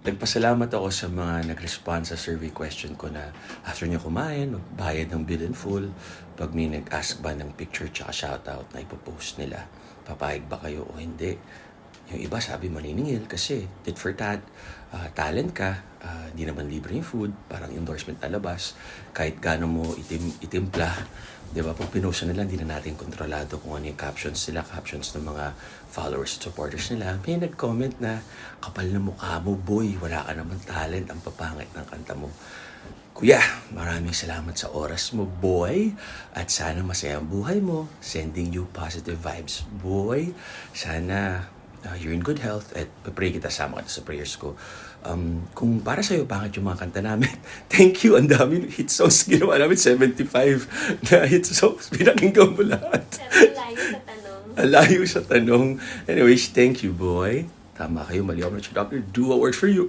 Nagpasalamat ako sa mga nag-respond sa survey question ko na after niyo kumain, magbayad ng bill in full. Pag may nag-ask ba ng picture tsaka shoutout na ipopost nila, papayag ba kayo o hindi? Yung iba sabi maniningil kasi tit for tat, ah, talent ka, di naman libre yung food, parang endorsement na labas. Kahit gaano mo itim, itimpla, di ba? Pag pinost nila, hindi na natin kontrolado kung ano yung captions nila, captions ng mga followers at supporters nila. May nag-comment na, kapal na mukha mo, boy, wala ka naman talent, ang papangit ng kanta mo. Kuya, maraming salamat sa oras mo, boy. At sana masaya ang buhay mo. Sending you positive vibes, boy. Sana uh, you're in good health at pray kita sama ka sa prayers ko. Um, kung para sa'yo, pangit yung mga kanta namin, thank you. Ang dami hit songs ginawa namin. 75 na hit songs. Pinakinggan mo lahat. Layo sa tanong. Alayo sa tanong. Anyways, thank you, boy. Tama kayo, mali ako na doctor. Do what works for you.